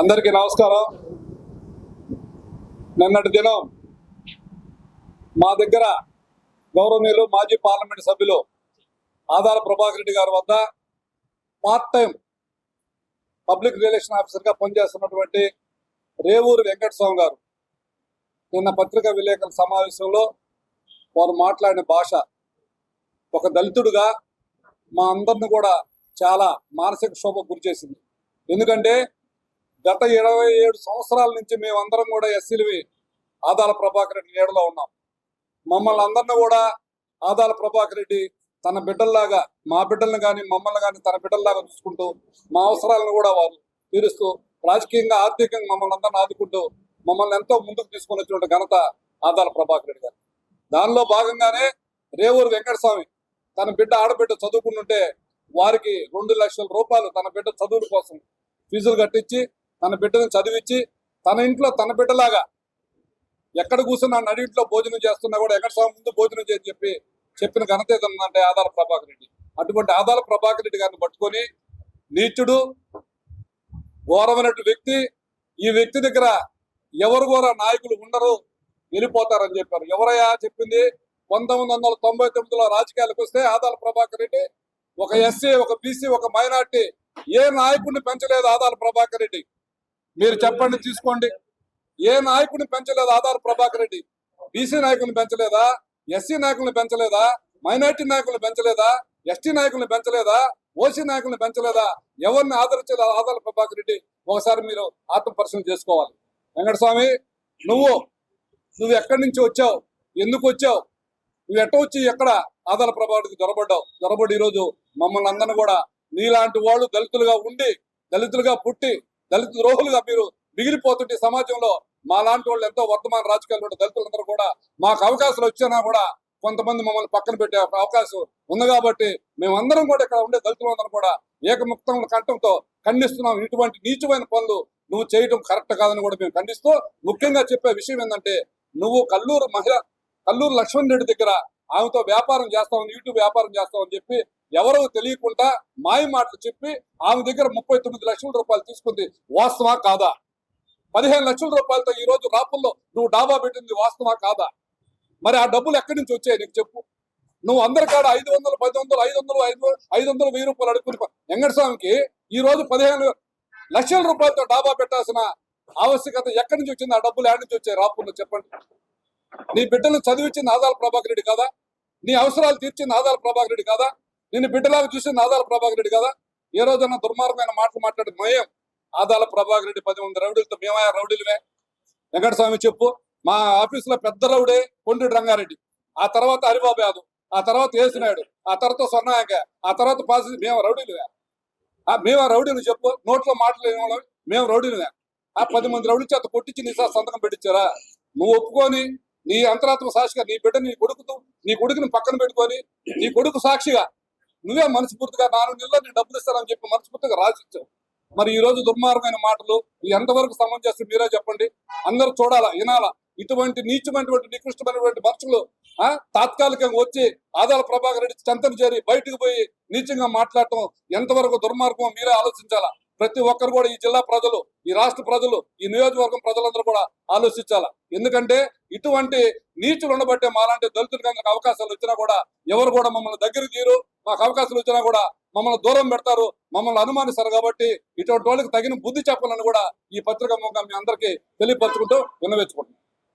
అందరికీ నమస్కారం. నిన్నటి దినం మా దగ్గర గౌరవనీయులు మాజీ పార్లమెంట్ సభ్యులు ఆధార ప్రభాకర్ రెడ్డి గారి వద్ద పార్ట్ టైం పబ్లిక్ రిలేషన్ ఆఫీసర్గా పనిచేస్తున్నటువంటి రేవూరు వెంకటస్వామి గారు నిన్న పత్రికా విలేకరుల సమావేశంలో వారు మాట్లాడిన భాష ఒక దళితుడుగా మా అందరిని కూడా చాలా మానసిక శోభకు గురి చేసింది. ఎందుకంటే గత ఇరవై ఏడు సంవత్సరాల నుంచి మేమందరం కూడా ఎస్సీలవి ఆదాల ప్రభాకర్ రెడ్డి నీడలో ఉన్నాం. మమ్మల్ని అందరిని కూడా ఆదాల ప్రభాకర్ రెడ్డి తన బిడ్డల్లాగా మా బిడ్డల్ని కానీ మమ్మల్ని కానీ తన బిడ్డల్లాగా చూసుకుంటూ మా అవసరాలను కూడా వారు తీరుస్తూ రాజకీయంగా ఆర్థికంగా మమ్మల్ని అందరిని ఆదుకుంటూ మమ్మల్ని ఎంతో ముందుకు తీసుకొని వచ్చినటువంటి ఘనత ఆదాల ప్రభాకర్ రెడ్డి గారు. దానిలో భాగంగానే రేవూరు వెంకటస్వామి తన బిడ్డ ఆడబిడ్డ చదువుకుంటుంటే వారికి రెండు లక్షల రూపాయలు తన బిడ్డ చదువుల కోసం ఫీజులు కట్టించి తన బిడ్డను చదివించి తన ఇంట్లో తన బిడ్డలాగా ఎక్కడ కూర్చున్నా నడింట్లో భోజనం చేస్తున్నా కూడా ఎక్కడ స్వామి ముందు భోజనం చేయని చెప్పి చెప్పిన ఘనత ఏదన్నంటే ఆదాల ప్రభాకర్ రెడ్డి. అటువంటి ఆదాల ప్రభాకర్ రెడ్డి గారిని పట్టుకొని నీచుడు ఘోరమైనటువంటి వ్యక్తి ఈ వ్యక్తి దగ్గర ఎవరు కూడా నాయకులు ఉండరు వెళ్ళిపోతారని చెప్పారు. ఎవరయ్యా చెప్పింది? పంతొమ్మిది వందల తొంభై తొమ్మిదిలో రాజకీయాలకు వస్తే ఆదాల ప్రభాకర్ రెడ్డి ఒక ఎస్సీ ఒక బీసీ ఒక మైనార్టీ ఏ నాయకుడిని పెంచలేదు ఆదాల ప్రభాకర్ రెడ్డి. మీరు చెప్పండి తీసుకోండి ఏ నాయకుడిని పెంచలేదా? ఆధార్ ప్రభాకర్ రెడ్డి. బీసీ నాయకుల్ని పెంచలేదా? ఎస్సీ నాయకుల్ని పెంచలేదా? మైనార్టీ నాయకుల్ని పెంచలేదా? ఎస్టీ నాయకుల్ని పెంచలేదా? ఓసీ నాయకుల్ని పెంచలేదా? ఎవరిని ఆదరించలేదా ఆధార్ ప్రభాకర్ రెడ్డి? ఒకసారి మీరు ఆత్మపరిశీలన చేసుకోవాలి. వెంకటస్వామి నువ్వు నువ్వు ఎక్కడి నుంచి వచ్చావు? ఎందుకు వచ్చావు? నువ్వు ఎట్ట వచ్చి ఎక్కడ ఆదాల ప్రభావానికి దొరబడ్డావు? దొరబడి ఈరోజు మమ్మల్ని అందరిని కూడా నీలాంటి వాళ్ళు దళితులుగా ఉండి దళితులుగా పుట్టి దళిత ద్రోహులుగా మీరు మిగిలిపోతుంటే సమాజంలో మా లాంటి వాళ్ళు ఎంతో వర్తమాన రాజకీయాలు ఉన్న దళితులందరూ కూడా మాకు అవకాశాలు వచ్చినా కూడా కొంతమంది మమ్మల్ని పక్కన పెట్టే అవకాశం ఉంది కాబట్టి మేమందరం కూడా ఇక్కడ ఉండే దళితులందరం కూడా ఏకముక్తం కంఠంతో ఖండిస్తున్నాం. ఇటువంటి నీచమైన పనులు నువ్వు చేయడం కరెక్ట్ కాదని కూడా మేము ఖండిస్తూ ముఖ్యంగా చెప్పే విషయం ఏంటంటే నువ్వు కల్లూరు మహిళ కల్లూరు లక్ష్మణ్ రెడ్డి దగ్గర ఆమెతో వ్యాపారం చేస్తావు యూట్యూబ్ వ్యాపారం చేస్తామని చెప్పి ఎవరో తెలియకుండా మాయ మాటలు చెప్పి ఆమె దగ్గర ముప్పై తొమ్మిది లక్షల రూపాయలు తీసుకుంది వాస్తవా కాదా? పదిహేను లక్షల రూపాయలతో ఈ రోజు రాపుల్లో నువ్వు డాబా పెట్టింది వాస్తవా కాదా? మరి ఆ డబ్బులు ఎక్కడి నుంచి వచ్చాయి నీకు చెప్పు. నువ్వు అందరి కాడ ఐదు వందలు పది వందలు ఐదు వందలు ఐదు ఐదు వందలు వెయ్యి రూపాయలు అడుగుని వెంకటస్వామికి ఈ రోజు పదిహేను లక్షల రూపాయలతో డాబా పెట్టాల్సిన ఆవశ్యకత ఎక్కడి నుంచి వచ్చింది? ఆ డబ్బులు ఎక్కడి నుంచి వచ్చాయి? రాపుల్లో చెప్పండి. నీ బిడ్డను చదివించింది ఆదాల ప్రభాకర్ రెడ్డి కాదా? నీ అవసరాలు తీర్చింది ఆదాల ప్రభాకర్ రెడ్డి కాదా? నేను బిడ్డలాగా చూసింది ఆదాల ప్రభాకర్ రెడ్డి కదా? ఏ రోజన్నా దుర్మార్గమైన మాటలు మాట్లాడి మయం ఆదాల ప్రభాకర్ రెడ్డి పది మంది రౌడీలతో మేమయ్యా రౌడీలమే. వెంకటస్వామి చెప్పు మా ఆఫీసులో పెద్ద రౌడే కొండ్రి రంగారెడ్డి. ఆ తర్వాత హరిబాబు యాదవ్ ఆ తర్వాత ఏసునాయుడు ఆ తర్వాత స్వర్ణాయక ఆ తర్వాత పాసి మేము రౌడీలుగా ఆ మేము రౌడీలు చెప్పు నోట్లో మాటలు మేము రౌడీలుగా ఆ పది మంది రౌడీ చేత కొట్టించి నీ సంతకం పెట్టించారా నువ్వు ఒప్పుకొని నీ అంతరాత్మ సాక్షిగా నీ బిడ్డ నీ కొడుకుతో నీ కొడుకుని పక్కన పెట్టుకొని నీ కొడుకు సాక్షిగా నువ్వే మనస్ఫూర్తిగా నాలుగు నెలల్లో నేను డబ్బులు ఇస్తానని చెప్పి మనస్ఫూర్తిగా రాసిచ్చావు. మరి ఈ రోజు దుర్మార్గమైన మాటలు ఎంతవరకు సమంజసం మీరే చెప్పండి? అందరూ చూడాలా వినాలా? ఇటువంటి నీచమైనటువంటి నికృష్టమైనటువంటి మనుషులు ఆ తాత్కాలికంగా వచ్చి ఆదాల ప్రభాకర్ రెడ్డి చెంతను చేరి బయటకు పోయి నీచంగా మాట్లాడటం ఎంతవరకు దుర్మార్గం మీరే ఆలోచించాలా? ప్రతి ఒక్కరు కూడా ఈ జిల్లా ప్రజలు ఈ రాష్ట్ర ప్రజలు ఈ నియోజకవర్గం ప్రజలందరూ కూడా ఆలోచించాలా? ఎందుకంటే ఇటువంటి నీచులు ఉండబట్టే మాలాంటి దళితులకు అందరికి అవకాశాలు వచ్చినా కూడా ఎవరు కూడా మమ్మల్ని దగ్గర తీరు మాకు అవకాశాలు వచ్చినా కూడా మమ్మల్ని దూరం పెడతారు మమ్మల్ని అనుమానిస్తారు కాబట్టి ఇటువంటి వాళ్ళకి తగిన బుద్ధి చెప్పాలని కూడా ఈ పత్రిక ముఖం మీ అందరికీ తెలియపరచుకుంటూ విన్నవించుకుంటున్నాం